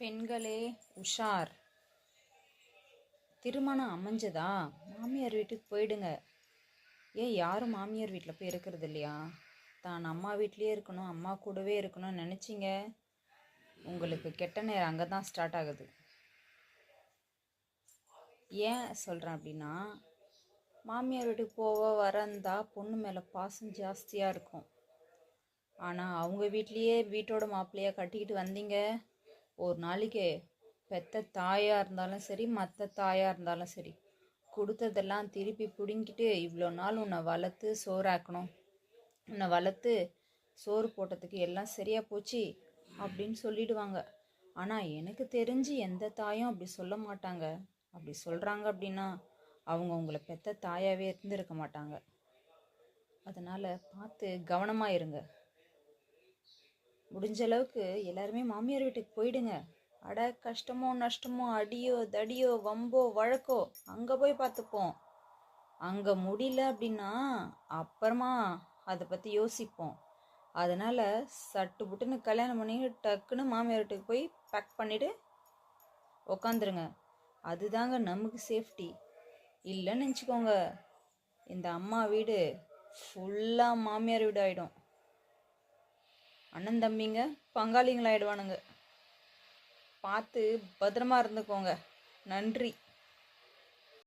பெண்களே உஷார். திருமணம் அமைஞ்சதா? மாமியார் வீட்டுக்கு போயிடுங்க. ஏன் யாரும் மாமியார் வீட்டில் போய் இருக்கிறது இல்லையா தான் அம்மா வீட்லேயே இருக்கணும் அம்மா கூடவே இருக்கணும்னு நினச்சிங்க? உங்களுக்கு கெட்ட நேரம் அங்கே தான் ஸ்டார்ட் ஆகுது. ஏன் சொல்கிறேன் அப்படின்னா மாமியார் வீட்டுக்கு போக வரந்தா பொண்ணு மேலே பாசம் ஜாஸ்தியாக இருக்கும். ஆனால் அவங்க வீட்லேயே வீட்டோட மாப்பிள்ளையாக கட்டிக்கிட்டு வந்தீங்க? ஒரு நாளைக்கு பெத்த தாயாக இருந்தாலும் சரி மற்ற தாயாக இருந்தாலும் சரி கொடுத்ததெல்லாம் திருப்பி பிடுங்கிட்டு இவ்வளோ நாள் உன்னை வளர்த்து சோறாக்கணும் உன்னை வளர்த்து சோறு போட்டதுக்கு எல்லாம் சரியாக போச்சு அப்படின்னு சொல்லிடுவாங்க. ஆனால் எனக்கு தெரிஞ்சு எந்த தாயும் அப்படி சொல்ல மாட்டாங்க. அப்படி சொல்கிறாங்க அப்படின்னா அவங்க உங்களை பெத்த தாயாகவே இருந்திருக்க மாட்டாங்க. அதனால் பார்த்து கவனமாக இருங்க. முடிஞ்ச அளவுக்கு எல்லாருமே மாமியார் வீட்டுக்கு போயிடுங்க. அட கஷ்டமோ நஷ்டமோ அடியோ தடியோ வம்போ வழக்கோ அங்கே போய் பார்த்துப்போம். அங்கே முடியல அப்படின்னா அப்புறமா அதை பற்றி யோசிப்போம். அதனால் சட்டு புட்டுன்னு கல்யாணம் பண்ணி டக்குன்னு மாமியார் வீட்டுக்கு போய் பேக் பண்ணிவிட்டு உக்காந்துருங்க. அதுதாங்க நமக்கு சேஃப்டி இல்லைன்னு நினச்சிக்கோங்க. இந்த அம்மா வீடு ஃபுல்லாக மாமியார் வீடு ஆகிடும் அண்ணன் தம்பிங்க பங்காளிங்களாயிடுவானுங்க. பார்த்து பத்திரமா இருந்துக்கோங்க. நன்றி.